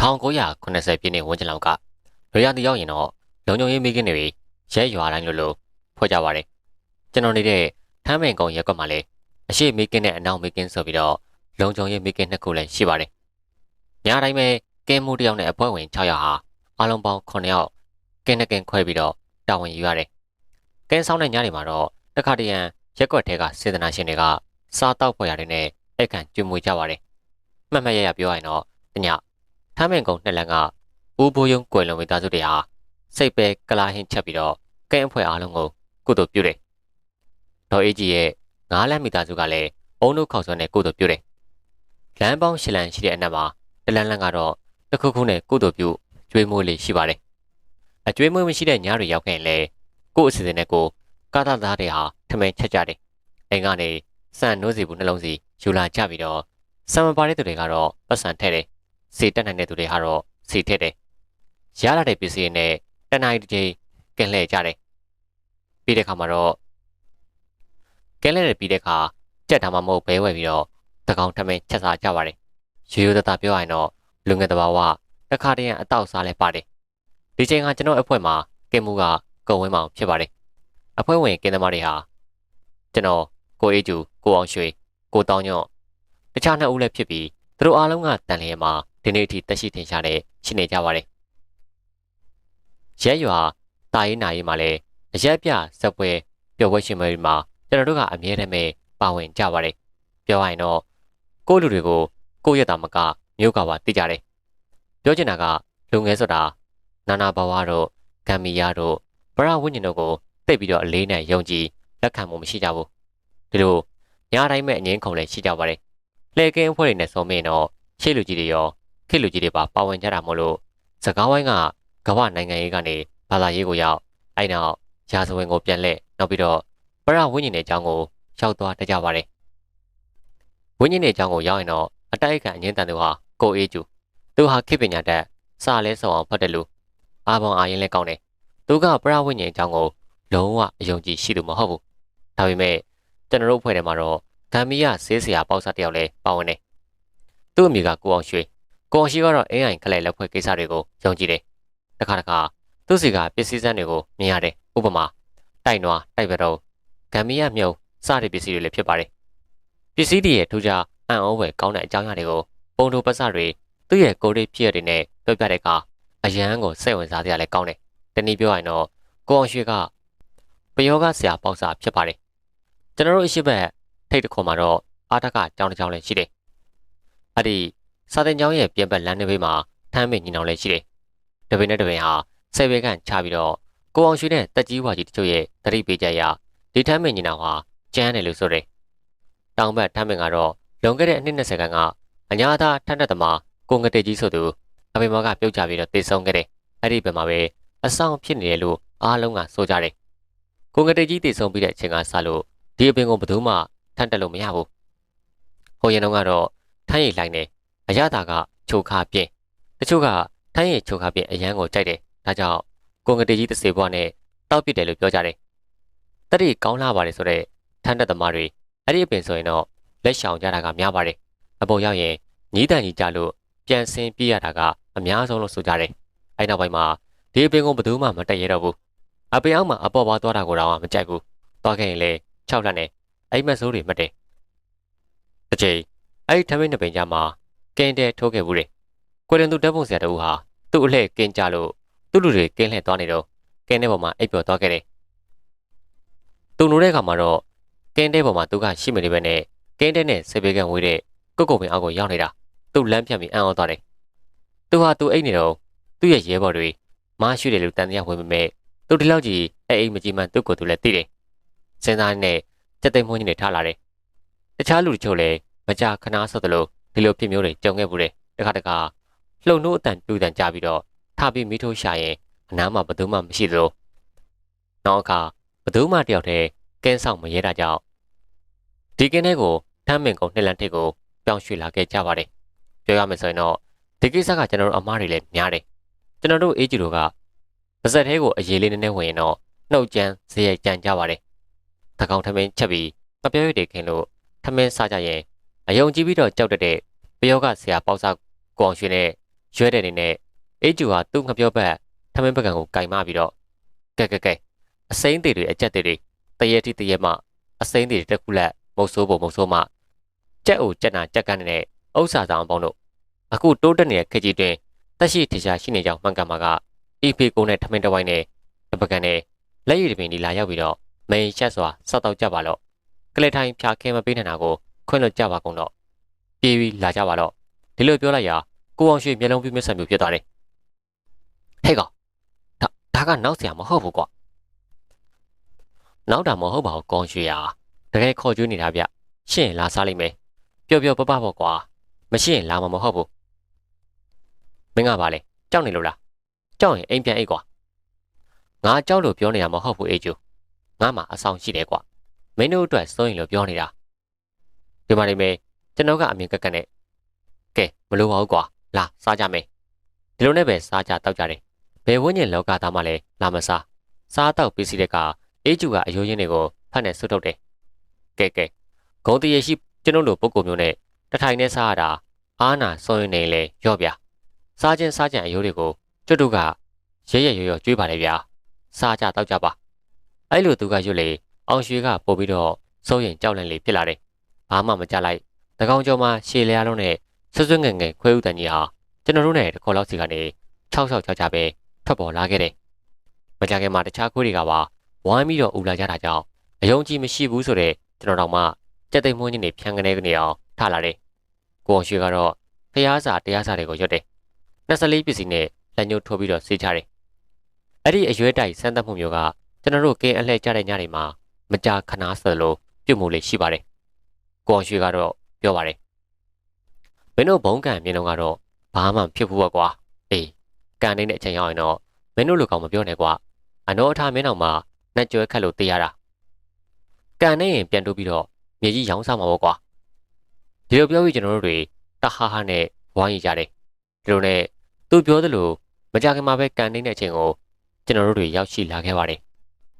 1980ပြည့်နှစ်ဝန်းကျင်လောက်ကရရတီရောက်ရင်တော့လုံခြုံရေးမိခင်တွေရဲရွာတိုင်းလိုလိုဖွဲ့ကြပါတယ်ကျွန်တော်နေတဲ့ထမ်းမင်ကုံရက်ကွက်မှာလည်းအရှိမိခင်နဲ့အနောက်မိခင်ဆိုပြီးတော့လုံခြုံရေးမိခင်နှစ်ခုလည်းရှိပါတယ်ညတိုင်းပဲကင်းမှုတစ်ယောက်နဲ့အဖွဲ့ဝင်6ယောက်ဟာအလုံးပေါင်း9ယောက်ကင်းနဲ့ကင်းခွဲပြီးတော့တာဝန်ယူရတယ်ကင်းဆောင်တဲ့ညတွေမှာတော့တခါတရံရက်ကွက်ထဲကစေတနာရှင်တွေကစားတောက်ဖွဲ့ရတယ်နဲ့အဲ့ခံကျွေးမွေးကြပါတယ်မှတ်မှတ်ရရပြောရရင်တော့ညထ မ်းမင်ကုံနှစ်လန်းကဦးဘိုးယုံကွယ်လွန်မိသားစုတွေဟာစိတ်ပဲကလာဟင်းချက်ပြီးတော့ကင်းအဖွဲ့အားလုံးကိုကုသိုလ်ပြုတယ်။ဒေါ်အေးကြီးရဲ့ငါးလမ်းမိသားစုကလည်းအုံတို့ခေါက်ဆွဲနဲ့ကုသိုလ်ပြုတယ်။လမ်းပေါင်းရှစ်လမ်းရှိတဲ့အနက်မှာတလန်းလန်းကတော့တစ်ခုခုနဲ့ကုသိုလ်ပြုကျွေးမွေးလေးရှိပါတယ်။အကျွေးမွေးမရှိတဲ့ညတွေရောက်ခဲ့ရင်လေကို့အစီအစဉ်နဲ့ကိုကာသသားတွေဟာထမင်းချက်ကြတယ်။အိမ်ကနေစံနိုးစီဘူးနှလုံးစီယူလာကြပြီးတော့စံမပါတဲ့သူတွေကတော့ပတ်စံထဲ့တယ်။ စီတက်နိုင်တဲ့သူတွေကတော့စီထည့်တယ်။ရလာတဲ့ပစ္စည်းနဲ့တနိုင်တစ်ချိန်ကင်းလှည့်ကြတယ်။ပြီးတဲ့ခါမှာတော့ကင်းလှည့်တဲ့ပြီးတဲ့ခါကြက်တာမှမဟုတ်ဘဲဝဲပြီးတော့တကောင်ထမင်းချက်စားကြပါတယ်။ရိုးရိုးသားသားပြောရရင်တော့လူငယ်တဘာဝတခါတည်းအတောက်စားလဲပါတယ်။ဒီချိန်ကကျွန်တော်အဖွဲမှာကင်မှုကကုံဝင်းမောင်ဖြစ်ပါတယ်။အဖွဲဝင်ကင်းသမားတွေဟာကျွန်တော်ကိုအေးကျူကိုအောင်ရွှေကိုတောင်းညော့တခြားနှစ်ဦးလည်းဖြစ်ပြီးသူတို့အားလုံးကတန်လျက်မှာ ဒီနေ့အထိတက်ရှိထင်ရှားနေရှိနေကြပါတယ်ရဲရွာတာရေးနာရေးမှာလည်းအရက်ပြဇက်ပွဲပျော်ပွဲရှင်ပွဲတွေမှာကျွန်တော်တို့ကအမြဲတမ်းပဲပါဝင်ကြပါတယ်ပြောရရင်တော့ကိုယ့်လူတွေကိုကိုယ့်ရတာမကမျိုးကပါသိကြတယ်ပြောချင်တာကလူငယ်ဆိုတာနာနာဘဝတို့ဂမ်မီယာတို့ဗရဝိညာဉ်တို့ကိုသိပြီးတော့အလေးနဲ့ယုံကြည်လက်ခံမှုမရှိကြဘူးဒီလိုညတိုင်းမဲ့အငင်းခုန်လည်းရှိကြပါတယ်လှည့်ကင်းအဖွဲ့တွေနဲ့ဆုံးမင်းတော့ရှေ့လူကြီးတွေရော ခေတ်လူကြီးတွေပါပါဝင်ကြတာမို့လို့စကားဝိုင်းကကမ္ဘာနိုင်ငံရေးကနေဘာသာရေးကိုရောက်အဲ့နောက်ရာဇဝင်ကိုပြန်လှည့်နောက်ပြီးတော့ပရဝိညာဉ်ရဲ့အကြောင်းကိုရောက်သွားတကြပါတယ်ဝိညာဉ်ရဲ့အကြောင်းကိုရောက်ရင်တော့အတိုက်အခံအငင်းတန်သူဟာကိုအေးကျူသူဟာခေပညာတတ်စာလဲဆောင်အောင်ဖတ်တယ်လို့အာဘောင်အာရင်လဲကောင်းတယ်သူကပရဝိညာဉ်အကြောင်းကိုလုံးဝအယုံကြည်ရှိသူမဟုတ်ဘူးဒါပေမဲ့ကျွန်တော်တို့အဖွဲ့ထဲမှာတော့ဂမ်မီယာဆေးဆရာပေါ့စားတယောက်လဲပါဝင်တယ်သူ့အမိကကိုအောင်ရွှေ ကိုအောင်ရှိကတော့အင်းအိုင်ခလဲလက်ဖွဲ့ကိစ္စတွေကိုယုံကြည်တယ်တခါတခါသူ့စီကပစ္စည်းစမ်းတွေကိုမြင်ရတယ်ဥပမာတိုက်နွားတိုက်ပတော့ဂမ်မီယာမြုံစတဲ့ပစ္စည်းတွေလည်းဖြစ်ပါတယ်ပစ္စည်းတွေရဲ့ထူးခြားအံ့ဩဖွယ်ကောင်းတဲ့အကြောင်းအရာတွေကိုပုံတူပတ်စတွေသူ့ရဲ့ကိုယ်ရေးဖြစ်ရတဲ့နဲ့ပြောပြတဲ့အခါအရန်ကိုစိတ်ဝင်စားစရာလည်းကောင်းတယ်တနည်းပြောရရင်တော့ကိုအောင်ရွှေကပယောဂဆရာပေါက်စာဖြစ်ပါတယ်ကျွန်တော်တို့အရှိဘက်ထိတ်တခွန်မှာတော့အာတကကြောင်းတစ်ကြောင်းလည်းရှိတယ်အဲ့ဒီ စာတင်ကျောင်းရဲ့ပြင်ပလမ်းတစ်ဘေးမှာထမ်းမင်ညီနောင်လည်းရှိတယ်တပင်နဲ့တပင်ဟာဆယ်ဘဲကန်ချပြီးတော့ကိုအောင်ရွှေနဲ့တက်ကြီးဝါကြီးတချို့ရဲ့တတိပေးကြရဒီထမ်းမင်ညီနောင်ဟာကျန်းတယ်လို့ဆိုတယ်တောင်ဘက်ထမ်းမင်ကတော့လွန်ခဲ့တဲ့အနှစ်20ခန်းကအညာသားထန်းတက်သမားကိုငတေကြီးဆိုသူအဖေမောကပြုတ်ကြပြီးတော့တေဆုံးခဲ့တယ်အဲ့ဒီဘက်မှာပဲအဆောင်ဖြစ်နေတယ်လို့အားလုံးကဆိုကြတယ်ကိုငတေကြီးတေဆုံးပြီးတဲ့အချိန်ကစလို့ဒီအပင်ကိုဘယ်သူမှထန်းတက်လို့မရဘူးဟိုရင်တော့ကတော့ထန်းရည်လိုက်နေ အရသာကချိုခါပြင်းတချို့ကထန်းရည်ချိုခါပြင်းအရန်ကိုကြိုက်တယ်ဒါကြောင့်ကိုငတေကြီးတစေဘွားနဲ့တောက်ပစ်တယ်လို့ပြောကြတယ်တတိကောင်းလာပါတယ်ဆိုတော့ထန်းတက်သမားတွေအဲ့ဒီအပင်ဆိုရင်တော့လက်ရှောင်ကြတာကများပါတယ်အပေါ်ရောက်ရင်ညီးတန်ကြီးကြလို့ပြန်ဆင်းပြေးရတာကအများဆုံးလို့ဆိုကြတယ်အဲ့နောက်ပိုင်းမှာဒီအပင်ကိုဘယ်သူမှမတက်ရတော့ဘူးအပင်အောက်မှာအပေါ်ပါသွားတာကိုတော့မကြိုက်ဘူးသွားခဲ့ရင်လေ၆လက်နဲ့အိမ်မက်ဆိုးတွေမတည်အချိန်အဲ့ဒီထမင်းနှစ်ပင်ကြမှာ ကင်းတဲထိုးခဲ့ဘူးတယ်ကွယ်ရင်သူတက်ပုံဆရာတူဟာသူ့အလှဲ့ကင်းကြလို့သူ့လူတွေကင်းလှည့်သွားနေတော့ကင်းတဲ့ပေါ်မှာအိပ်ပျော်သွားခဲ့တယ်သူနိုးတဲ့အခါမှာတော့ကင်းတဲ့ပေါ်မှာသူကရှိမနေပဲနဲ့ကင်းတဲ့နဲ့ဆေးဘေးကန်ဝေးတဲ့ကုတ်ကုတ်ပင်အောက်ကိုရောက်နေတာသူ့လမ်းဖြတ်ပြီးအံ့ဩသွားတယ်သူဟာသူအိတ်နေတော့သူ့ရဲ့ရဲဘော်တွေမားရွှေတယ်လို့တန်တရားဝင်ပေမဲ့သူဒီလောက်ကြီးအဲ့အိမ်မကြီးမှန်သူ့ကိုယ်သူလည်းသိတယ်စဉ်းစားနေစက်သိမ်းမွှင်းနေထားလာတယ်တခြားလူတချို့လည်းမကြခနာဆော့တယ်လို့ ဒီလိုဖြစ်မျိုးတွေကြုံခဲ့ဘူးတယ်တခါတခါလှုပ်နှိုးအတန်တူတန်ကြပြီးတော့ထပြီးမိထိုးရှာရင်အနားမှာဘယ်သူမှမရှိသလိုနောက်အခါဘယ်သူမှတယောက်တည်းကင်းဆောင်မရဲတာကြောင့်ဒီကင်းထဲကိုထမ်းမင်ကုန်နှစ်လန်းထိပ်ကိုပြောင်းရွှေ့လာခဲ့ကြပါတယ်ပြောရမယ်ဆိုရင်တော့ဒီကိစ္စကကျွန်တော်တို့အမားတွေလည်းများတယ်ကျွန်တော်တို့အေးဂျီတို့ကပါဇက်သေးကိုအရေးလေးနည်းနည်းဝင်ရင်တော့နှုတ်ကြမ်းဇေယျကြံကြပါတယ်တကောင်ထမင်းချက်ပြီးမပြောရတဲ့ခင်လို့ထမင်းစားကြရင် အယုံကြည့်ပြီးတော့ကြောက်တတ်တဲ့ပယောကဆရာပေါက်စားကိုအောင်ရွှေနဲ့ရွဲတဲ့နေနဲ့အေးကျူဟာသူ့ငပြောဘက်ထမင်းပကံကိုကင်မပြီးတော့ကဲကဲကဲအစိမ့်တွေတွေအကြက်တွေတွေတရေတိတရေမှအစိမ့်တွေတက်ခုလက်မုတ်ဆိုးပုံမုတ်ဆိုးမှကြက်အိုကြက်နာကြက်ကန်းနဲ့ဥစ္စာဆောင်ပေါင်းတို့အခုတိုးတက်နေတဲ့ခကြီးတွင်တက်ရှိထရှာရှိနေကြောင်းမှန်ကန်မှာကအီဖေကိုနဲ့ထမင်းတဝိုင်းနဲ့တပကံနဲ့လက်ရည်တပင်ဒီလာရောက်ပြီးတော့မင်းရှက်စွာစောက်တော့ကြပါတော့ကလေးထိုင်ဖြာခဲမပေးနိုင်တာကို ခွင့်လွှတ်ကြပါကုန်တော့ပြေးပြီးလာကြပါတော့ဒီလိုပြောလိုက်ရာကိုအောင်ရွှေမျက်လုံးပြမျက်စံမျိုးဖြစ်သွားတယ်ဟဲ့ကောင်ဒါဒါကနောက်ဆရာမဟုတ်ဘူးကွာနောက်တာမဟုတ်ပါဘူးကိုအောင်ရွှေရာတကယ်ခေါ်ကြွေးနေတာဗျရှင့်လာစားလိုက်မယ်ပျော်ပျော်ပပပေါ့ကွာမရှိရင်လာမှာမဟုတ်ဘူးမင်းကပါလေကြောက်နေလို့လားကြောက်ရင်အိမ်ပြန်အိတ်ကွာငါကြောက်လို့ပြောနေတာမဟုတ်ဘူးအေဂျူငါမှအဆောင်ရှိတယ်ကွာမင်းတို့အတွက်စိုးရင်လို့ပြောနေတာ ဒီမှာနေမယ်ကျွန်တော်ကအမြင်ကက်ကက်နဲ့ကဲမလိုပါဘူးကွာလာစားကြမယ်ဒီလိုနဲ့ပဲစားကြတောက်ကြတယ်ဘယ်ဝင်းကျင်လောကသားမှလည်းလာမစားစားတော့ပစ္စည်းတွေကအေးကျူကအယိုးရင်းတွေကိုဖတ်နေဆွတ်ထုတ်တယ်ကဲကဲဂုံတရရှိကျွန်တော်တို့ပုံကုမျိုးနဲ့တထိုင်နဲ့စားရတာအားနာစွန့်ရင်နေလေရော့ဗျာစားခြင်းစားကြံအယိုးတွေကိုကျွတ်တို့ကရဲရဲရော်ရော်ကျွေးပါလေဗျာစားကြတောက်ကြပါအဲ့လိုသူကရွတ်လေအောင်ရွှေကပို့ပြီးတော့စိုးရင်ကြောက်လန့်လေဖြစ်လာတယ် ဘာမှမကြလိုက်တကောင်ကျော်မှာရှေလျားလုံးနဲ့ဆွဆွငယ်ငယ်ခွဲဥတန်ကြီးဟာကျွန်တော်တို့နဲ့တခေါ်လောက်စီကနေ6 6 6 6ပဲထွက်ပေါ်လာခဲ့တယ်မကြခင်မှာတခြားခွေးတွေကပါဝိုင်းပြီးတော့အူလာကြတာကြောင့်အယုံကြည်မရှိဘူးဆိုတဲ့ကျွန်တော်တို့မှကြက်သိမ်မွှင်းကြီးနေဖြန်းကနေကနေအောင်ထလာတယ်ကိုအောင်ရွှေကတော့ဖျားစာတရားစာတွေကိုရွတ်တယ်24ပစ္စည်းနဲ့လက်ညှိုးထိုးပြီးတော့ဆေးချတယ်အဲ့ဒီအရွယ်တိုက်စမ်းသပ်မှုမျိုးကကျွန်တော်တို့ကင်းအလှည့်ကြတဲ့ညတွေမှာမကြာခဏဆိုလိုပြုတ်မှုလေးရှိပါတယ် ကိုအောင်ရွှေကတော့ပြောပါတယ်မင်းတို့ဘုံကံမြင်တော့ကတော့ဘာမှဖြစ်ဘူးပေါ့ကွာအေးကန်နေတဲ့အချိန်ရောက်ရင်တော့မင်းတို့လူကောင်မပြောနဲ့ကွာအနောအထားမင်းတော်မှာနှက်ကြွဲခတ်လို့တေးရတာကန်နေရင်ပြန်တိုးပြီးတော့မြေကြီးရောင်းစားမှာပေါ့ကွာဒီလိုပြောပြီးကျွန်တော်တို့တွေတဟားဟားနဲ့ဝိုင်းရကြတယ်ဒီလိုနဲ့သူပြောသလိုမကြခင်မှာပဲကန်နေတဲ့အချိန်ကိုကျွန်တော်တို့တွေရောက်ရှိလာခဲ့ပါတယ်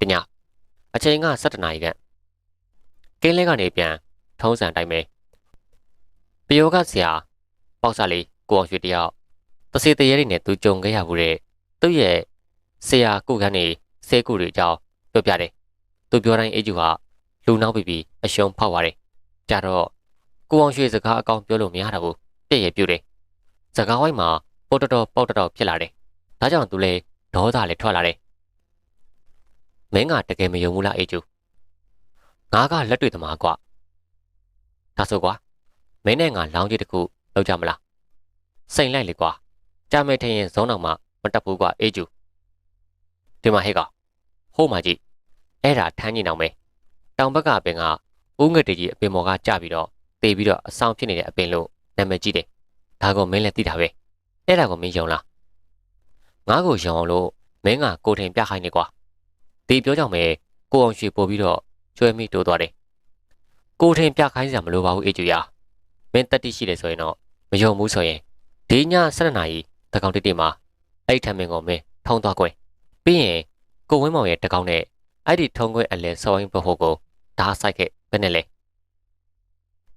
တညအချိန်က7နာရီခန့်ကင်းလဲကနေပြန် ထုံးစံတိုင်းပဲပယောကဆရာပေါက်စားလေးကိုအောင်ရွှေတယောက်တစေတရေတွေနဲ့သူကြုံခဲ့ရဘူးတဲ့သူ့ရဲ့ဆရာကုခန်းနေဆဲကုတွေအကြောင်းပြောပြတယ်သူပြောတိုင်းအေးကျူဟာလူနောက်ပြီးပြီးအရှုံးဖောက်သွားတယ်ကြတော့ကိုအောင်ရွှေစကားအကောင်ပြောလို့မရတော့ဘူးပြည့်ရပြူတယ်စကားဝိုင်းမှာပေါတတော်ပေါတတော်ဖြစ်လာတယ်ဒါကြောင့်သူလည်းဒေါသလည်းထွက်လာတယ်မင်းကတကယ်မယုံဘူးလားအေးကျူငါကလက်တွေ့သမားကွာ ဒါဆိုကွာမင်းနဲ့ငါလောင်းကြီးတစ်ခုလောက်ကြမလားစိန်လိုက်လေကွာကြာမဲထရင်ဇုံးတော်မှာမတက်ဘူးကွာအေးကျူဒီမှာဟဲ့ကောင်ဟိုးမှာကြည့်အဲ့ဒါထမ်းကြီးအောင်ပဲတောင်ဘက်ကပင်ကဦးငတ်တကြီးအပင်မော်ကကြပြီးတော့တေးပြီးတော့အဆောင်ဖြစ်နေတဲ့အပင်လို့နာမည်ကြီးတယ်ဒါကမင်းလည်းသိတာပဲအဲ့ဒါကိုမင်းယုံလားငါ့ကိုယုံအောင်လို့မင်းကကိုထင်ပြခိုင်းနေကွာဒီပြောကြောင့်ပဲကိုအောင်ရွှေပို့ပြီးတော့ကျွဲမိတိုးသွားတယ် ကိုထင်ပြခိုင်းစရာမလိုပါဘူးအေဂျူယာမင်းတက်တိရှိတယ်ဆိုရင်တော့မယုံဘူးဆိုရင်ဒီည7နာရီတကောင်တိတိမှာအဲ့ထမင်းကိုမင်းထုံးသွားကွယ်ပြီးရင်ကိုဝင်းမောင်ရဲ့တကောင်နဲ့အဲ့ဒီထုံးခွဲအလဲစောင်းဘဖို့ကိုဓာတ်ဆိုင်ခဲ့ဘယ်နဲ့လဲ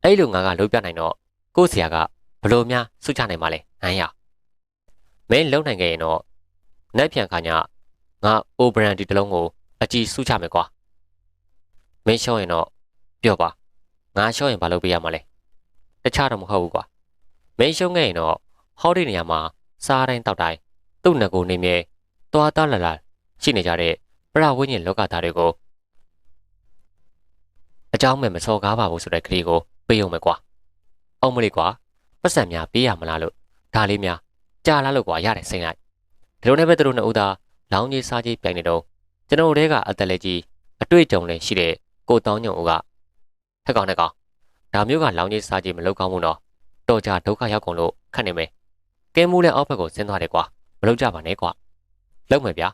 အဲ့လိုငါကလုပ်ပြနိုင်တော့ကို့ဆရာကဘလို့များစုချနိုင်မှာလဲဟမ်းရမင်းလုံနိုင်ခဲ့ရင်တော့နက်ပြန်ခါညငါအိုဘရန်ဒီတလုံးကိုအကြည့်စုချမယ်ကွာမင်းရှော့ရင်တော့ပြောပါ ငါရှော့ရင်ဘာလုပ်ပေးရမှာလဲတခြားတော့မဟုတ်ဘူးကွာမင်းရှုံးခဲ့ရင်တော့ဟောဒီနေရာမှာစားတိုင်းတောက်တိုင်းသူ့ငကိုနေမြဲသွားသားလာလာရှိနေကြတဲ့ပရဝိညာဉ်လောကသားတွေကိုအเจ้าမဲ့မစော်ကားပါဘူးဆိုတဲ့ကလေးကိုပေးအောင်မယ်ကွာအောင်မလေးကွာပတ်စံများပေးရမလားလို့ဒါလေးများကြာလာလို့ကွာရတယ်စိမ့်လိုက်ဒီလိုနဲ့ပဲသူတို့နှစ်ဦးသားလောင်းကြီးစားကြီးပြိုင်နေတော့ကျွန်တော်တို့ကအသက်လက်ကြီးအတွေ့အကြုံလည်းရှိတဲ့ကိုတောင်းညုံဦးက ဟက်ကောင်နဲ့ကောင်ဒါမျိုးကလောင်းကြီးစားကြီးမလောက်ကောင်းဘူးတော့တော်ကြဒုက္ခရောက်ကုန်လို့ခတ်နေမယ်ကဲမူးလည်းအောက်ဘက်ကိုဆင်းသွားတယ်ကွာမလောက်ကြပါနဲ့ကွာလောက်မယ်ဗျာ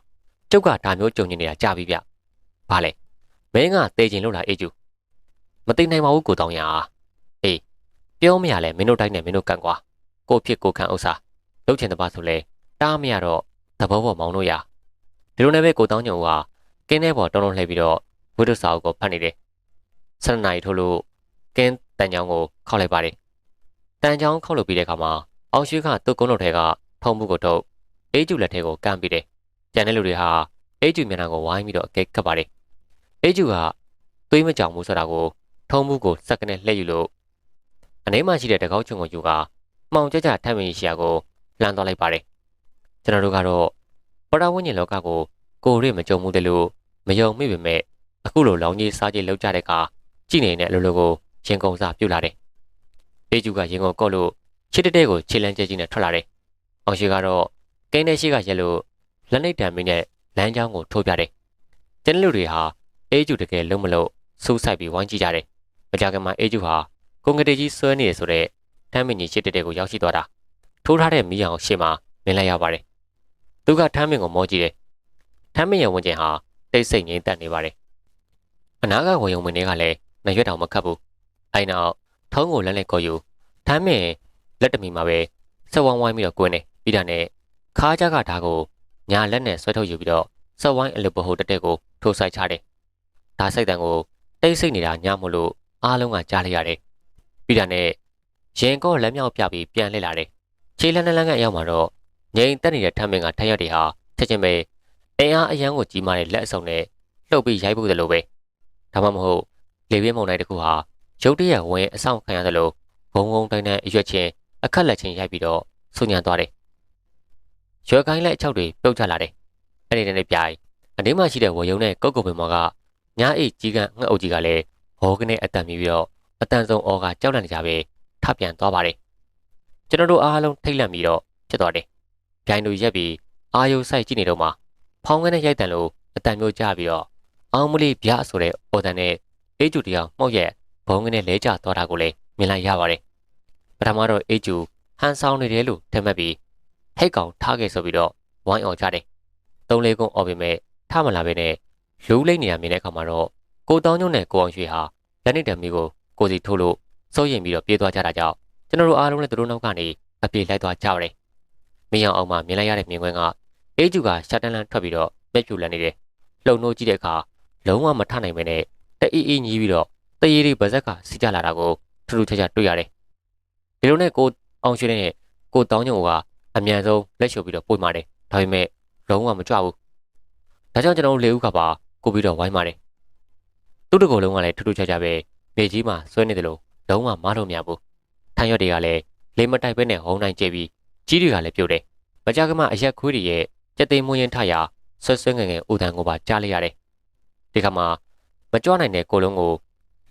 ကျုပ်ကဒါမျိုးကြုံနေနေတာကြာပြီဗျဘာလဲမင်းကတေချင်လို့လားအေးကျူမသိနိုင်ပါဘူးကိုတောင်းရအေးပြောမရလဲမင်းတို့တိုင်းနဲ့မင်းတို့ကန်ကွာကိုဖြစ်ကိုခံဥစ္စာလုတ်ချင်တပါဆိုလဲတားမရတော့သဘောပေါ်မောင်းလို့ရဒီလိုနဲ့ပဲကိုတောင်းညုံကကင်းထဲပေါ်တုံးလုံးလှည့်ပြီးတော့ဝိဒုစာအုပ်ကိုဖတ်နေတယ် ဆန္ဒနိုင်ထို့လို့ကင်းတန်ချောင်းကိုခောက်လိုက်ပါတယ်တန်ချောင်းခောက်လုပ်ပြီးတဲ့အခါမှာအောင်ရွှေကသူ့ကုန်းတော်ထဲကထုံးမှုကိုထုတ်အေးကျူလက်ထဲကိုကမ်းပြီးတယ်။ကြံတဲ့လူတွေဟာအေးကျူမျက်နှာကိုဝိုင်းပြီးတော့အကဲခတ်ပါတယ်။အေးကျူကသွေးမကြောင်ဘူးဆိုတာကိုထုံးမှုကိုစက္ကနဲ့လှည့်ယူလို့အနေမှရှိတဲ့တကောက်ချုံကိုယူကမှောင်ကြကြထမ်းမင်းရှိရာကိုလှမ်းသွားလိုက်ပါတယ်။ကျွန်တော်တို့ကတော့ပရဝဉ္ဉင်လောကကိုကိုရိမကြုံမှုတယ်လို့မယုံမိပေမဲ့အခုလိုလောင်ကြီးစားကြီးလောက်ကြတဲ့အခါ ကြည့်နေတဲ့အလိုလိုကိုရင်ကုန်စားပြုတ်လာတယ်။အေးကျူကရင်ကုန်ကော့လို့ချစ်တဲ့တဲ့ကိုခြေလန်းကျဲကြီးနဲ့ထွက်လာတယ်။အောင်ရှိကတော့ကင်းတဲ့ရှိကရက်လို့လက်နှိပ်တံမင်းနဲ့လမ်းကြောင်းကိုထိုးပြတယ်။ကျန်တဲ့လူတွေဟာအေးကျူတကယ်လုံးမလို့စူးစိုက်ပြီးဝိုင်းကြည့်ကြတယ်။မကြခင်မှာအေးကျူဟာကွန်ကတိကြီးဆွဲနေရဆိုတဲ့ထမ်းမင်းကြီးချစ်တဲ့တဲ့ကိုရောက်ရှိသွားတာ။ထိုးထားတဲ့မီးအောင်ရှေ့မှာမြင်လိုက်ရပါတယ်။သူကထမ်းမင်းကိုမောကြည့်တယ်။ထမ်းမင်းရဲ့ဝင်ကျင်ဟာတိတ်ဆိတ်ငြိမ်သက်နေပါတယ်။အနာကဝင်ုံမင်းတွေကလည်း နှရွက်တောင်မခတ်ဘူး။အဲနောက်ထုံးကိုလက်နဲ့ကော်ယူထမ်းမင်းလက်တမီမှာပဲဆက်ဝိုင်းဝိုင်းပြီးတော့ကွင်းနေပြီးတာနဲ့ခါးကြကဓာတ်ကိုညာလက်နဲ့ဆွဲထုတ်ယူပြီးတော့ဆက်ဝိုင်းအလုပ်ပဟိုတက်တက်ကိုထိုးဆိုင်ချတယ်။ဒါစိတ်တန်ကိုတိတ်ဆိတ်နေတာညမို့လို့အားလုံးကကြားလိုက်ရတယ်။ပြီးတာနဲ့ရင်ကောလက်မြောက်ပြပြီးပြန်လှည့်လာတယ်။ခြေလက်နဲ့လန်းကအရောက်မှာတော့ငိန်တက်နေတဲ့ထမ်းမင်းကထက်ရက်တွေဟာချက်ချင်းပဲအင်အားအယမ်းကိုကြီးမားတဲ့လက်အစုံနဲ့လှုပ်ပြီးရိုက်ဖို့တယ်လို့ပဲ။ဒါမှမဟုတ် လေပြင်းမုန်တိုင်းတစ်ခုဟာရုတ်တရက်ဝင်အဆောင်ခံရတယ်လို့ဘုံဘုံတိုင်းတိုင်းအရွက်ချင်းအခက်လက်ချင်းရိုက်ပြီးတော့ဆူညံသွားတယ်။ရွယ်ကိုင်းလက်အချောက်တွေပြုတ်ကျလာတယ်။အဲ့ဒီနဲ့ပြိုင်အနေမှာရှိတဲ့ဝယုံနဲ့ကုတ်ကုတ်ပင်မော်ကညာအိတ်ကြီးကငှက်အုပ်ကြီးကလည်းဟောကနေအတန်မြည်ပြီးတော့အတန်ဆုံးအော်ကကြောက်လန့်နေကြပဲထပ်ပြန်သွားပါတယ်။ကျွန်တော်တို့အားလုံးထိတ်လန့်ပြီးတော့ဖြစ်သွားတယ်။ပြိုင်တို့ရက်ပြီးအာယုစိုက်ကြည့်နေတော့မှဖောင်းကနေရိုက်တန်လို့အတန်မျိုးကြပြီးတော့အောင်မလေးဗျာဆိုတဲ့အော်တန်နဲ့ အေးကျူတရားမှုတ်ရက်ဘုံကနေလဲကျသွားတာကိုလည်းမြင်လိုက်ရပါတယ်။ပထမတော့အေးကျူဟန်ဆောင်နေတယ်လို့ထင်မှတ်ပြီးဟိတ်ကောင်ထားခဲ့ဆိုပြီးတော့ဝိုင်းအောင်ကြတယ်။သုံးလေးကုန်းအော်ပေမဲ့ထမလာပဲနဲ့လူးလိမ့်နေရမြင်တဲ့အခါမှာတော့ကိုတောင်းညုံနဲ့ကိုအောင်ရွှေဟာလက်နေတံမီကိုကိုစီထိုးလို့စိုးရင်ပြီးတော့ပြေးသွားကြတာကြောင့်ကျွန်တော်တို့အားလုံးလည်းသူတို့နောက်ကနေအပြေးလိုက်သွားကြတယ်။မင်းအောင်အောင်မှမြင်လိုက်ရတဲ့မြင်ကွင်းကအေးကျူကရှာတန်လန်ထွက်ပြီးတော့မျက်ဖြူလန်နေတယ်။လှုံနှိုးကြည့်တဲ့အခါလုံးဝမထနိုင်ပဲနဲ့ တအီးအီးညီးပြီးတော့တရေရီဗဇက်ကစီးကြလာတာကိုထူးထူးခြားခြားတွေ့ရတယ်။ဒီလိုနဲ့ကိုအောင်ရွှေနဲ့ကိုတောင်းညုံကအမြန်ဆုံးလက်ရှုပ်ပြီးတော့ပွေမာတယ်။ဒါပေမဲ့လုံးဝမကြွဘူး။ဒါကြောင့်ကျွန်တော်တို့လေဦးကပါကိုပြီးတော့ဝိုင်းမာတယ်။သူ့တကောလုံးကလည်းထူးထူးခြားခြားပဲမြေကြီးမှာဆွဲနေတယ်လို့လုံးဝမလို့မရဘူး။ထိုင်ရွက်တွေကလည်းလေမတိုက်ပဲနဲ့ဟုံးနိုင်ကျပြီးကြီးတွေကလည်းပြုတ်တယ်။မကြကမအရက်ခွေးတွေရဲ့ကြက်သိမ်းမွေးရင်ထရာဆွဆွငယ်ငယ်ဦးတန်ကိုပါကြားလိုက်ရတယ်။ဒီကမှာ မကြွနိုင်တဲ့ကိုလုံးကို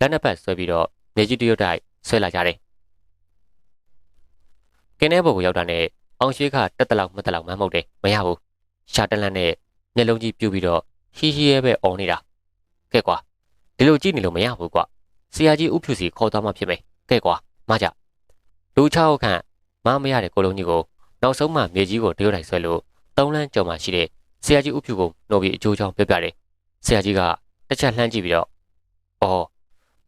လက်နှစ်ဖက်ဆွဲပြီးတော့နေကြီးတရုတ်တိုက်ဆွဲလာကြတယ်။ကင်းတဲ့ဘုတ်ကိုရောက်တာနဲ့အောင်ရှိခတက်တလောက်မတက်လောက်မမဟုတ်တယ်မရဘူး။ရှာတလန့်နဲ့မျက်လုံးကြီးပြူပြီးတော့ဟီဟီရဲပဲអော်နေတာ။ကဲကွာဒီလိုကြည့်နေလို့မရဘူးကွာ။ဆရာကြီးဥဖြူစီခေါ်သွားမှဖြစ်မယ်။ကဲကွာမကြ။လူချောက်ခန့်မမရတဲ့ကိုလုံးကြီးကိုနောက်ဆုံးမှမြေကြီးကိုတရုတ်တိုက်ဆွဲလို့သုံးလန်းကြော်မှရှိတဲ့ဆရာကြီးဥဖြူကိုနှုတ်ပြီးအကျိုးချောင်းပြပြတယ်။ဆရာကြီးက တစ်ချက်လှမ်းကြည့်ပြီးတော့အော်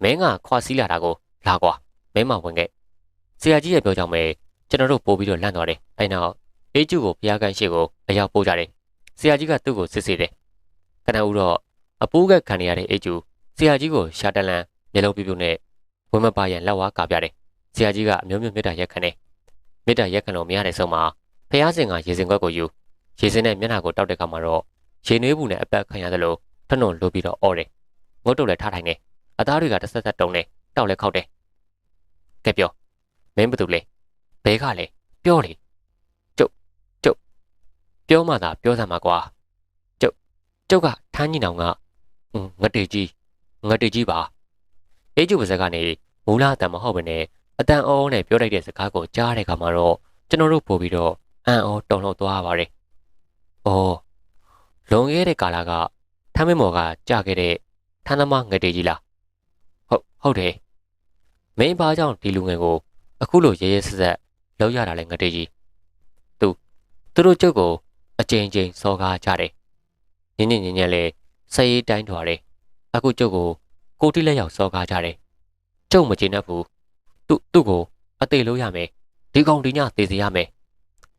မင်းကခွာစီးလာတာကိုလာကွာမင်းမဝင်ခဲ့ဆရာကြီးရဲ့ပြောကြောင့်ပဲကျွန်တော်တို့ပို့ပြီးတော့လန့်သွားတယ်အဲနောက်အေးကျူကိုဘုရားကန်းရှိကိုအရောက်ပို့ကြတယ်ဆရာကြီးကသူ့ကိုစစ်ဆေးတယ်ခဏဦးတော့အပိုးကခံနေရတဲ့အေးကျူဆရာကြီးကိုရှာတလန်မျက်လုံးပြပြနဲ့ဝင်းမပါရန်လက်ဝါးကာပြတယ်ဆရာကြီးကအမျိုးမျိုးမေတ္တာရက်ခံတယ်မေတ္တာရက်ခံလို့မရတဲ့ဆုံးမှာဖះစင်ကရေစင်ခွက်ကိုယူရေစင်နဲ့မျက်နှာကိုတောက်တဲ့ခါမှာတော့ရေနွေးဘူးနဲ့အပတ်ခံရသလို ထွန်းထွန်းလိုပြီးတော့အော်တယ်ငုတ်တုတ်လည်းထားထိုင်တယ်အသားတွေကတဆက်ဆက်တုံးတယ်တောက်လည်းခောက်တယ်ကဲပြောမင်းဘာတူလဲဘဲကလဲပြောလေကျုပ်ကျုပ်ပြောမှသာပြောစမ်းမှာကွာကျုပ်ကျုပ်ကထန်းကြီးနောင်ကငတေကြီးငတေကြီးပါအေးကျုပ်ပါစက်ကနေမူလာအတန်မဟုတ်ဘဲနဲ့အတန်အောနဲ့ပြောလိုက်တဲ့စကားကိုကြားတဲ့အခါမှာတော့ကျွန်တော်တို့ပို့ပြီးတော့အံ့ဩတုန်လှုပ်သွားပါတယ်။အော်လွန်ခဲ့တဲ့ကာလက ထမ်းမင်းမော်ကကြာခဲ့တဲ့ထန်းသမားငတေကြီးလားဟုတ်ဟုတ်တယ်မင်းဘာကြောင့်ဒီလူငယ်ကိုအခုလိုရဲရဲဆက်ဆက်လောက်ရတာလဲငတေကြီးသူသူတို့ကျုပ်ကိုအကြိမ်ကြိမ်စော်ကားကြတယ်ညင်ညင်ညင်ညင်လဲစရေးတိုင်းထွာတယ်အခုကျုပ်ကိုကိုတိလက်ရောက်စော်ကားကြတယ်ကျုပ်မကျေနပ်ဘူးသူသူ့ကိုအသေးလို့ရမယ်ဒီကောင်ဒီညသေစေရမယ်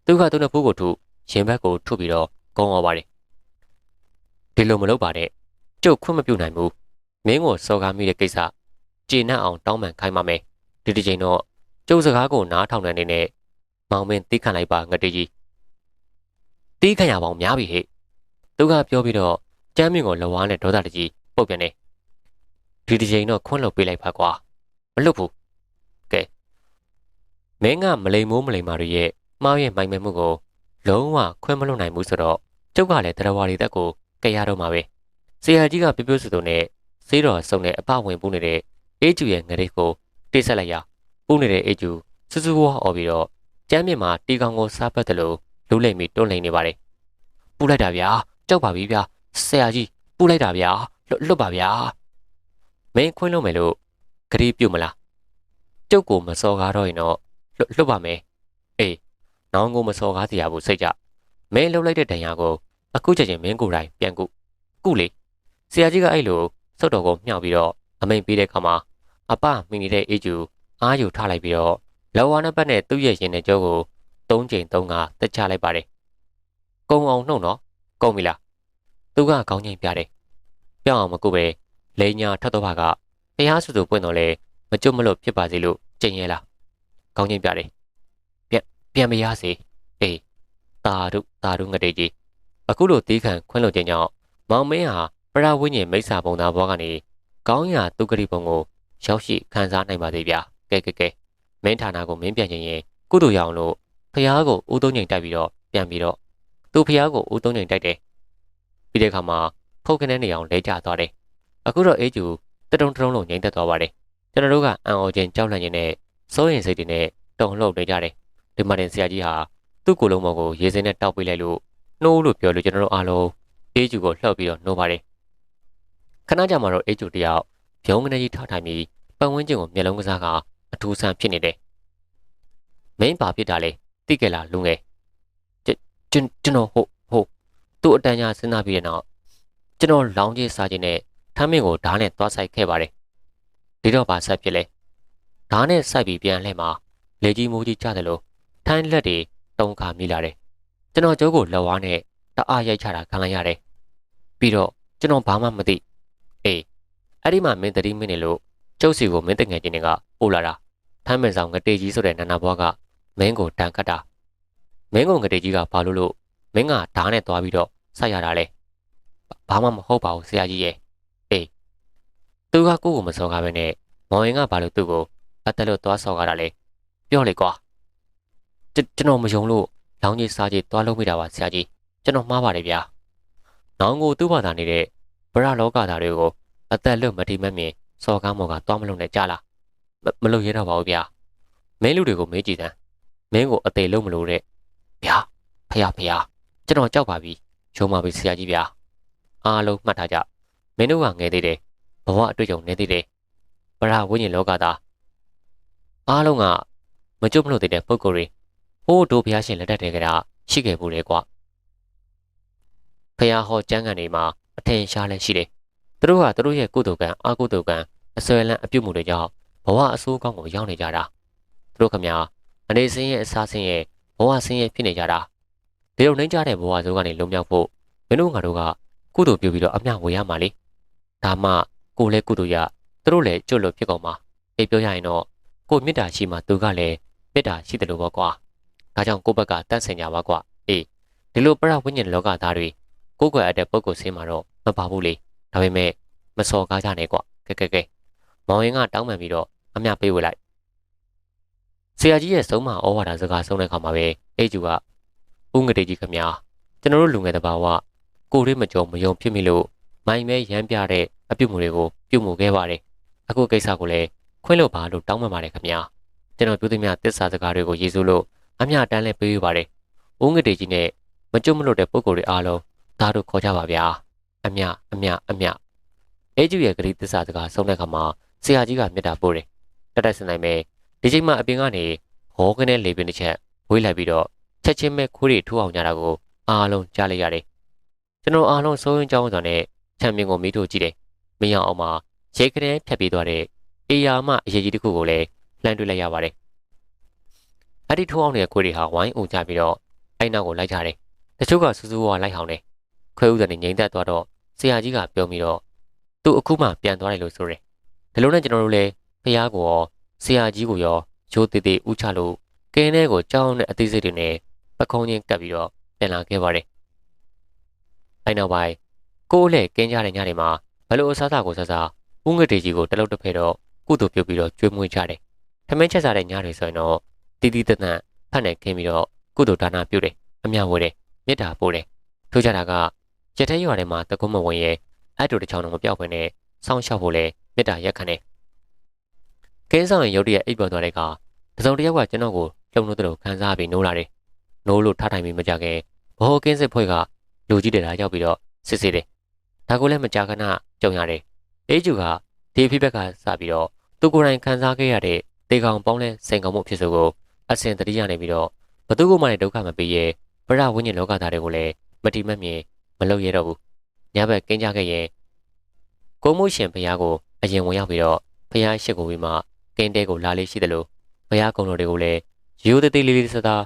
သူကသူ့နှစ်ဖူးကိုထုရင်ဘက်ကိုထုပြီးတော့ကုန်းအောင်ပါတယ် ဒီလိုမလုပ်ပါနဲ့ကျုပ်ခွင့်မပြုနိုင်ဘူးမင်းကိုစော်ကားမိတဲ့ကိစ္စကျေနပ်အောင်တောင်းပန်ခိုင်းပါမယ်ဒီတစ်ချိန်တော့ကျုပ်စကားကိုနားထောင်တဲ့အနေနဲ့မောင်မင်းသိခံလိုက်ပါငတေးကြီးတီးခံရပေါင်းများပြီဟဲ့သူကပြောပြီးတော့ကျမ်းမြင့်ကိုလဝါးနဲ့ဒေါသတကြီးပုတ်ပြန်နေဒီတစ်ချိန်တော့ခွန်းလုပ်ပေးလိုက်ပါကွာမလွတ်ဘူးကဲမင်းကမလိမ်မိုးမလိမ်မာတွေရဲ့မှားရဲ့မိုင်မဲမှုကိုလုံးဝခွင့်မလွတ်နိုင်ဘူးဆိုတော့ကျုပ်ကလည်းတရားဝါဒီတက်ကို ကြရတော့မှာပဲဆရာကြီးကပြပြစုစုနဲ့စေးတော်စုံနဲ့အပဝင်ပူးနေတဲ့အေးကျူရဲ့ငရိတ်ကိုတိတ်ဆက်လိုက်ရပူးနေတဲ့အေးကျူစူးစူးဝါအော်ပြီးတော့ကျမ်းမြင့်မှာတီကောင်ကိုစားပတ်တယ်လို့လူလိမ့်ပြီးတွန်းလှန်နေပါတယ်ပူလိုက်တာဗျာကြောက်ပါပြီဗျာဆရာကြီးပူလိုက်တာဗျာလွတ်လွတ်ပါဗျာမင်းခွင်းလို့မယ်လို့ဂရီပြုတ်မလားကျုပ်ကိုမစော်ကားတော့ရင်တော့လွတ်လွတ်ပါမယ်အေးနောင်ကိုမစော်ကားတရားဘူးစိတ်ကြမင်းလှုပ်လိုက်တဲ့တန်ရာကို အခုချက်ချင်းမင်းကိုယ်တိုင်ပြန်ကုကုလေဆရာကြီးကအဲ့လိုစုတ်တော်ကိုမြှောက်ပြီးတော့အမိန်ပေးတဲ့ခါမှာအပမိနေတဲ့အေးကျူအားယူထားလိုက်ပြီးတော့လောဝါနှစ်ပတ်နဲ့သူ့ရဲ့ရင်ထဲကြောကိုသုံးချိန်သုံးကတက်ချလိုက်ပါတယ်ကုံအောင်နှုတ်နော်ကုံပြီလားသူကခေါင်းငိမ့်ပြတယ်ပြောင်းအောင်မကုပဲလိန်ညာထတ်တော့ဘာကတရားစုစုပွင့်တော့လဲမကြွမလို့ဖြစ်ပါစေလို့ကြင်ရဲလားခေါင်းငိမ့်ပြတယ်ပြန်ပြန်မရစေအေးတာတို့တာတို့ငတိတ်ကြီး အခုလိုတီးခံခွင့်လို့ခြင်းကြောင့်မောင်မင်းဟာပရဝိညာဉ်မိစ္ဆာပုံသားဘွားကနေကောင်းရာသူဂရိပုံကိုရောက်ရှိခံစားနိုင်ပါသေးဗျာကဲကဲကဲမင်းဌာနကိုမင်းပြန်ခြင်းရင်ကုသိုလ်ရအောင်လို့ဖះကိုဦးသုံးချိန်တိုက်ပြီးတော့ပြန်ပြီးတော့သူဖះကိုဦးသုံးချိန်တိုက်တယ်ပြီးတဲ့အခါမှာဖုတ်ခနဲ့နေအောင်လဲကျသွားတယ်အခုတော့အေးကျူတတုံတတုံလုံးငိမ့်သက်သွားပါတယ်ကျွန်တော်တို့ကအံ့ဩခြင်းကြောက်လန့်ခြင်းနဲ့စိုးရင်စိတ်တွေနဲ့တုံလှုပ်နေကြတယ်ဒီမှာတင်ဆရာကြီးဟာသူ့ကိုယ်လုံးပေါ်ကိုရေစင်းနဲ့တောက်ပေးလိုက်လို့ နှိုးလို့ပြောလို့ကျွန်တော်တို့အားလုံးအေးကျူကိုလှုပ်ပြီးတော့နှိုးပါတယ်ခဏကြာမှတော့အေးကျူတယောက်ဖြုံးကနေကြီးထောက်ထိုင်ပြီးပတ်ဝန်းကျင်ကိုမျက်လုံးကစားကအထူးဆန်းဖြစ်နေတယ်မင်းပါဖြစ်တာလေသိကြလားလူငယ်ကျွန်ကျွန်တော်ဟုတ်ဟုတ်သူ့အတန်းညာစဉ်းစားပြီးတဲ့နောက်ကျွန်တော်လောင်းကြီးစားခြင်းနဲ့ထမ်းမင်းကိုဓာတ်နဲ့သွားဆိုင်ခဲ့ပါတယ်ဒီတော့ပါဆက်ဖြစ်လဲဓာတ်နဲ့စိုက်ပြီးပြန်လှည့်မှာလေကြီးမိုးကြီးကျတယ်လို့ထိုင်းလက်တွေတုံးခါမိလာတယ် ကျွန်တော်ကျိုးကိုလက်ဝါးနဲ့တအားရိုက်ချတာခံလိုက်ရတယ်ပြီးတော့ကျွန်တော်ဘာမှမသိအေးအဲ့ဒီမှာမင်းတတိမင်းနေလို့ကျုပ်စီကိုမင်းတငယ်ချင်းတွေကပို့လာတာထမ်းမင်ဆောင်ငတေကြီးဆိုတဲ့နန္နာဘွားကမင်းကိုတန်ခတ်တာမင်းကိုငတေကြီးကဘာလို့လို့မင်းကဓာတ်နဲ့သွားပြီးတော့ဆက်ရတာလဲဘာမှမဟုတ်ပါဘူးဆရာကြီးရဲ့အေးသူကကိုယ့်ကိုမစော်ကားပဲနဲ့မောင်ရင်ကဘာလို့သူ့ကိုအတက်လို့သွားစော်ကားတာလဲပြောလေကွာကျွန်တော်မယုံလို့ လောင်းကြီးစားကြီးသွားလုံးမိတာပါဆရာကြီးကျွန်တော်မှားပါတယ်ဗျာနောင်ကိုသူ့ဘာသာနေတဲ့ဗရလောကသားတွေကိုအသက်လွတ်မတိမမြင်စော်ကားမော်ကသွားမလုံးနဲ့ကြားလားမလုပ်ရတော့ပါဘူးဗျာမင်းလူတွေကိုမေးကြည့်စမ်းမင်းကိုအသေးလုံးမလို့တဲ့ဗျာဖះဖះကျွန်တော်ကြောက်ပါပြီရုံပါပြီဆရာကြီးဗျာအားလုံးမှတ်ထားကြမင်းတို့ကငယ်သေးတယ်ဘဝအတွေ့အကြုံနေသေးတယ်ပရဝိညာဉ်လောကသားအားလုံးကမကြုတ်မလို့တဲ့ပုံကိုယ်တွေ ဟိုးတို့ဘုရားရှင်လက်ထက်တည်းကရှိခဲ့ဘူးလေကွာဖះဟောကျမ်းဂန်တွေမှာအထင်ရှားလဲရှိတယ်သူတို့ကသူတို့ရဲ့ကုသိုလ်ကံအကုသိုလ်ကံအစွဲလန်းအပြုတ်မှုတွေကြောင့်ဘဝအဆိုးကောင်းကိုရောက်နေကြတာသူတို့ခမညာအနေစင်းရဲ့အစားစင်းရဲ့ဘဝစင်းရဲ့ဖြစ်နေကြတာဒီလိုနှိမ့်ကြတဲ့ဘဝဆိုးကနေလွန်မြောက်ဖို့မင်းတို့ငါတို့ကကုသိုလ်ပြုပြီးတော့အမျှဝေရမှာလေဒါမှကိုလည်းကုသိုလ်ရသူတို့လည်းကျွတ်လို့ဖြစ်ကုန်မှာအေးပြောရရင်တော့ကိုမေတ္တာရှိမှသူကလည်းမေတ္တာရှိတယ်လို့ပေါ့ကွာ ဒါကြောင့်ကိုဘက်ကတန့်ဆင်ကြပါကွာအေးဒီလိုပရဝိညာဉ်လောကသားတွေကိုယ်ကွယ်အပ်တဲ့ပုဂ္ဂိုလ်ဆင်းမှာတော့မပါဘူးလေဒါပေမဲ့မစော်ကားကြနဲ့ကွာကဲကဲကဲမောင်ရင်ကတောင်းပန်ပြီးတော့အမျှပေးဝေလိုက်ဆရာကြီးရဲ့ဆုံးမဩဝါဒစကားဆုံးတဲ့ခါမှာပဲအိတ်ကျူကဦးငတိကြီးခမညာကျွန်တော်တို့လူငယ်တဘာဝကိုရေးမကြုံမယုံဖြစ်မိလို့မိုင်မဲရမ်းပြတဲ့အပြုတ်မှုတွေကိုပြုတ်မှုခဲ့ပါတယ်အခုကိစ္စကိုလည်းခွင့်လို့ပါလို့တောင်းပန်ပါတယ်ခမညာကျွန်တော်ပြောသမျှတစ္ဆာစကားတွေကိုရည်စူးလို့ အမျှတန်းလဲပေးရပါတယ်ဦးငတိကြီးနဲ့မကြုံမလို့တဲ့ပုံကိုယ်တွေအားလုံးဒါတို့ခေါ်ကြပါဗျာအမျှအမျှအမျှအဲကျူရဲ့ဂရီတစ္ဆာစကားဆုံးတဲ့ခါမှာဆရာကြီးကမြတ်တာပို့တယ်တက်တက်စင်နိုင်ပဲဒီချိန်မှာအပြင်ကနေဟောကနေလေပင်တစ်ချက်ဝေးလိုက်ပြီးတော့ချက်ချင်းပဲခိုးတွေထိုးအောင်ကြတာကိုအားလုံးကြားလိုက်ရတယ်ကျွန်တော်အားလုံးစိုးရင်ကြောင်းစွာနဲ့ချန်ပီယံကိုမီးထိုးကြည့်တယ်မရအောင်မှာရေကတဲ့ဖြတ်ပြေးသွားတဲ့အေယာမအရေးကြီးတစ်ခုကိုလည်းလှမ်းတွေ့လိုက်ရပါတယ် အဲ့ဒီထိုးအောင်တဲ့ခွေးတွေဟာဝိုင်းအုံကြပြီးတော့အဲ့နောက်ကိုလိုက်ကြတယ်တချို့ကစူးစူးဝါလိုက်ဟောင်းတယ်ခွဲဥစံနေငိမ့်သက်သွားတော့ဆရာကြီးကပြောပြီးတော့သူ့အခုမှပြန်သွားတယ်လို့ဆိုတယ်ဒီလိုနဲ့ကျွန်တော်တို့လည်းဖះကိုရောဆရာကြီးကိုရောရိုးသေးသေးဥချလို့ကင်းထဲကိုကြောင်းတဲ့အသေးစိတ်တွေနဲ့ပခုံးချင်းကပ်ပြီးတော့ပြန်လာခဲ့ပါတယ်အဲ့နောက်ပိုင်းကိုယ်လည်းကင်းကြတဲ့ညတွေမှာဘလို့အစားအစာကိုစားစားဦးငွေတေကြီးကိုတလုတ်တစ်ဖက်တော့ကုသိုလ်ပြုပြီးတော့ကျွေးမွေးကြတယ်။ထမင်းချက်စားတဲ့ညတွေဆိုရင်တော့ တီးတီးတန့်တန့်ဖတ်နေခင်းပြီးတော့ကုသိုလ်ဒါနပြုတယ်။အမြဝေတယ်။မေတ္တာပို့တယ်။ထို့ကြတာကရတဲ့ရွာထဲမှာတကုံးမဝင်ရဲ့အဲ့တို့တစ်ချောင်းတော့မပြောက်ဘဲနဲ့စောင့်ရှောက်ဖို့လဲမေတ္တာရက်ခံတယ်။ကင်းဆောင်ရင်ရုတ်တရက်အိပ်ပျော်သွားတဲ့အခါတစုံတစ်ယောက်ကကျွန်တော်ကိုလှုံလို့တို့ခံစားပြီးနိုးလာတယ်။နိုးလို့ထားထိုင်ပြီးမကြခင်ဘ ਹੁ ကင်းစစ်ဖွဲ့ကလူကြီးတွေကရောက်ပြီးတော့စစ်စစ်တယ်။ဒါကိုလည်းမကြာခဏကြုံရတယ်။အေးကျူကဒီဖိဘက်ကစပြီးတော့သူကိုယ်တိုင်ခံစားခဲ့ရတဲ့တေကောင်ပေါင်းလဲစိန်ကောင်မှုဖြစ်စုကို အစင်တတိယနေပြီးတော့ဘသူကမှလည်းဒုက္ခမပေးရဲဗရဝိညာဉ်လောကသားတွေကိုလည်းမတိမမြင်မလုပ်ရတော့ဘူး။ညဘက်ကင်းကြခဲ့ရင်ကိုမှုရှင်ဘုရားကိုအရင်ဝင်ရောက်ပြီးတော့ဘုရားရှိခိုးပြီးမှကင်းတဲကိုလာလေးရှိတယ်လို့ဘုရားကုံတော်တွေကိုလည်းရိုးသေးသေးလေးလေးစသား